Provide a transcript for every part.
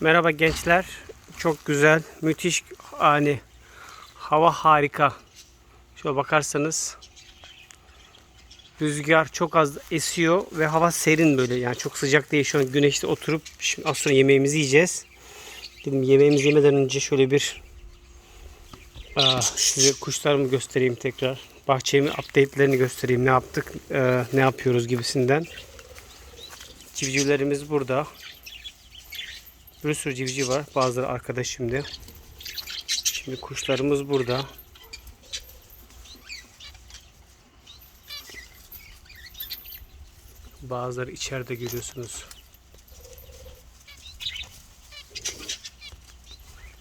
Merhaba gençler. Çok güzel, müthiş ani. Hava harika. Şöyle bakarsanız rüzgar çok az esiyor ve hava serin böyle. Yani çok sıcak değil. Şu an güneşte oturup şimdi az sonra yemeğimizi yiyeceğiz. Dedim yemeğimizi yemeden önce şöyle bir aa, size kuşlarımı göstereyim tekrar. Bahçemin update'lerini göstereyim. Ne yaptık, e, ne yapıyoruz gibisinden. Civcivlerimiz burada. Bir sürü civciv var. Bazıları arkadaş şimdi. Şimdi kuşlarımız burada. Bazıları içeride görüyorsunuz.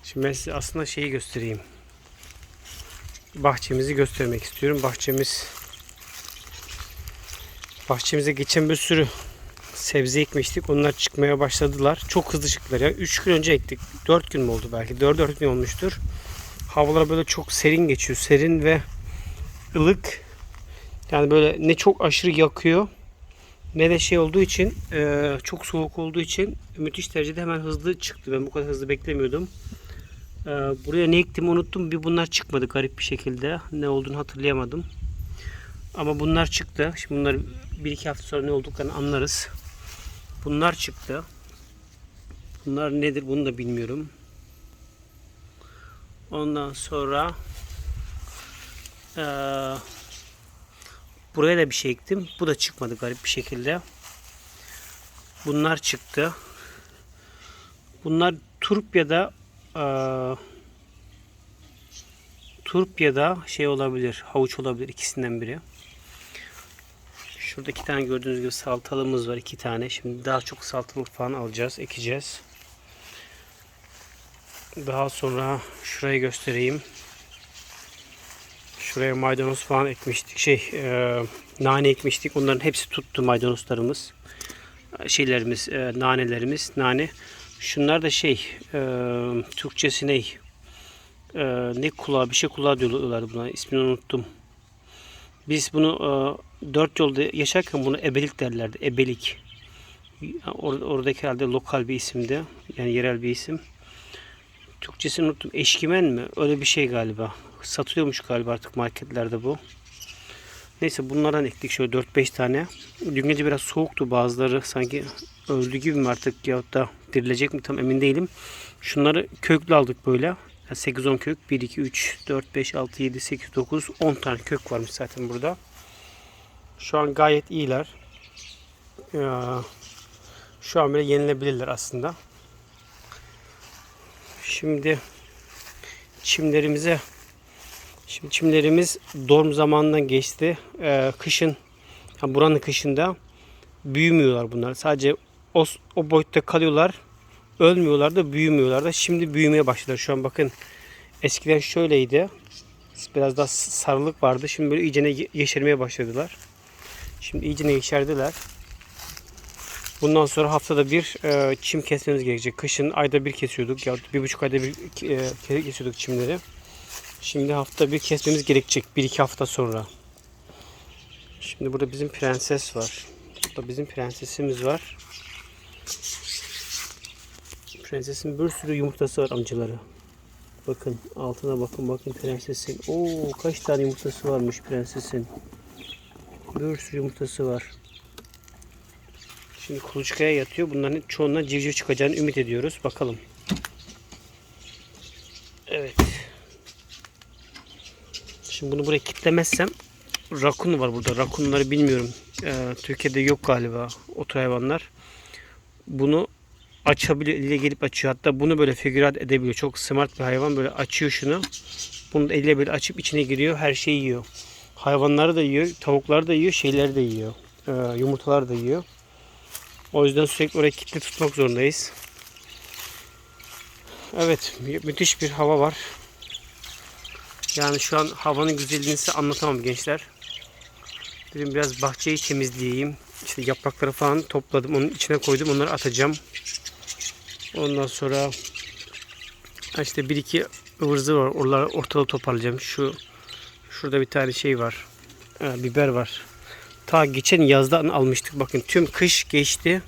Şimdi ben size aslında şeyi göstereyim. Bahçemizi göstermek istiyorum. Bahçemiz bahçemize geçen bir sürü sebze ekmiştik. Onlar çıkmaya başladılar. Çok hızlı çıktılar. Ya 3 gün önce ektik. 4 gün mü oldu belki? 4 4 gün olmuştur. Havalar böyle çok serin geçiyor. Serin ve ılık. Yani böyle ne çok aşırı yakıyor ne de şey olduğu için e, çok soğuk olduğu için müthiş derecede hemen hızlı çıktı. Ben bu kadar hızlı beklemiyordum. E, buraya ne ektim unuttum. Bir bunlar çıkmadı garip bir şekilde. Ne olduğunu hatırlayamadım. Ama bunlar çıktı. Şimdi bunlar bir iki hafta sonra ne olduklarını anlarız. Bunlar çıktı. Bunlar nedir bunu da bilmiyorum. Ondan sonra eee, buraya da bir şey ektim. Bu da çıkmadı garip bir şekilde. Bunlar çıktı. Bunlar turp ya da eee turp ya da şey olabilir. Havuç olabilir ikisinden biri. Şurada iki tane gördüğünüz gibi saltalımız var. iki tane. Şimdi daha çok salatalık falan alacağız. Ekeceğiz. Daha sonra şurayı göstereyim. Şuraya maydanoz falan ekmiştik. Şey e, nane ekmiştik. Onların hepsi tuttu maydanozlarımız. Şeylerimiz, e, nanelerimiz, nane. Şunlar da şey, e, Türkçesi ne? E, ne kulağı, bir şey kulağı diyorlar buna. İsmini unuttum. Biz bunu e, dört yolda yaşarken bunu ebelik derlerdi. Ebelik. Or, oradaki herhalde lokal bir isimdi. Yani yerel bir isim. Türkçesini unuttum. Eşkimen mi? Öyle bir şey galiba. Satılıyormuş galiba artık marketlerde bu. Neyse bunlardan ektik şöyle 4-5 tane. Dün gece biraz soğuktu bazıları sanki öldü gibi mi artık yahut da dirilecek mi tam emin değilim. Şunları köklü aldık böyle. Yani 8-10 kök. 1, 2, 3, 4, 5, 6, 7, 8, 9, 10 tane kök varmış zaten burada. Şu an gayet iyiler. Şu an böyle yenilebilirler aslında. Şimdi çimlerimize Şimdi çimlerimiz dorm zamanından geçti. Ee, kışın, yani buranın kışında büyümüyorlar bunlar. Sadece o, o boyutta kalıyorlar. Ölmüyorlar da büyümüyorlar da. Şimdi büyümeye başladılar. Şu an bakın eskiden şöyleydi. Biraz daha sarılık vardı. Şimdi böyle iyicene yeşermeye başladılar. Şimdi iyicene yeşerdiler. Bundan sonra haftada bir e, çim kesmemiz gerekecek. Kışın ayda bir kesiyorduk. Ya bir buçuk ayda bir e, kesiyorduk çimleri. Şimdi hafta bir kesmemiz gerekecek. Bir iki hafta sonra. Şimdi burada bizim prenses var. Burada bizim prensesimiz var. Prensesin bir sürü yumurtası var amcaları. Bakın altına bakın bakın prensesin. Oo kaç tane yumurtası varmış prensesin. Bir sürü yumurtası var. Şimdi kuluçkaya yatıyor. Bunların çoğundan civciv çıkacağını ümit ediyoruz. Bakalım. Evet. Şimdi bunu buraya kitlemezsem rakun var burada. Rakunları bilmiyorum. Ee, Türkiye'de yok galiba o tür hayvanlar. Bunu açabiliyor. Eliyle gelip açıyor. Hatta bunu böyle figürat edebiliyor. Çok smart bir hayvan. Böyle açıyor şunu. Bunu da eliyle böyle açıp içine giriyor. Her şeyi yiyor. Hayvanları da yiyor. Tavukları da yiyor. Şeyleri de yiyor. Ee, yumurtalar da yiyor. O yüzden sürekli oraya kilitli tutmak zorundayız. Evet. Müthiş bir hava var. Yani şu an havanın güzelliğini size anlatamam gençler. Dedim biraz bahçeyi temizleyeyim. İşte yaprakları falan topladım. Onun içine koydum. Onları atacağım. Ondan sonra işte bir iki ıvır var. Oraları ortalığı toparlayacağım. Şu şurada bir tane şey var. Ha, biber var. Ta geçen yazdan almıştık. Bakın tüm kış geçti.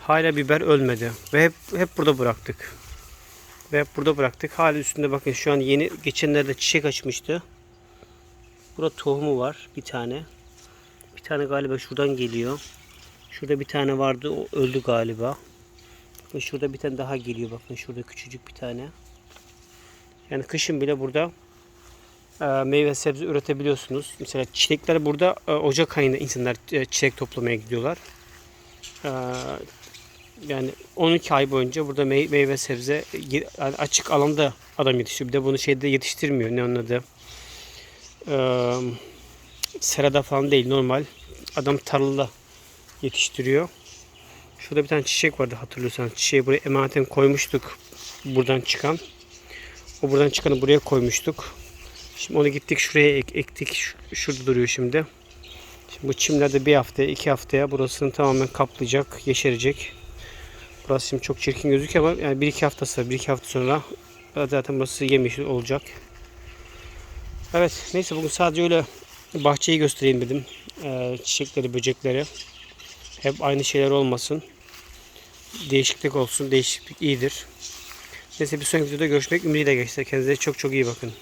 Hala biber ölmedi. Ve hep, hep burada bıraktık. Ve hep burada bıraktık. Hala üstünde bakın şu an yeni geçenlerde çiçek açmıştı. Burada tohumu var bir tane. Bir tane galiba şuradan geliyor. Şurada bir tane vardı o öldü galiba. Ve şurada bir tane daha geliyor bakın şurada küçücük bir tane. Yani kışın bile burada meyve sebze üretebiliyorsunuz. Mesela çilekler burada e, Ocak ayında insanlar e, çilek toplamaya gidiyorlar. E, yani 12 ay boyunca burada mey- meyve sebze açık alanda adam yetiştiriyor. Bir de bunu şeyde yetiştirmiyor. Ne onun adı? E, serada falan değil normal. Adam tarlada yetiştiriyor. Şurada bir tane çiçek vardı hatırlıyorsanız. Çiçeği buraya emaneten koymuştuk. Buradan çıkan. O buradan çıkanı buraya koymuştuk. Şimdi onu gittik şuraya ek- ektik. Şu- Şurada duruyor şimdi. Şimdi bu çimler de bir haftaya, iki haftaya burasını tamamen kaplayacak, yeşerecek. Burası şimdi çok çirkin gözüküyor ama yani bir iki haftası, bir iki hafta sonra zaten burası yemyeşil olacak. Evet, neyse bugün sadece öyle bahçeyi göstereyim dedim. Ee, çiçekleri, böcekleri. Hep aynı şeyler olmasın. Değişiklik olsun. Değişiklik iyidir. Neyse bir sonraki videoda görüşmek ümidiyle gençler. Kendinize çok çok iyi bakın.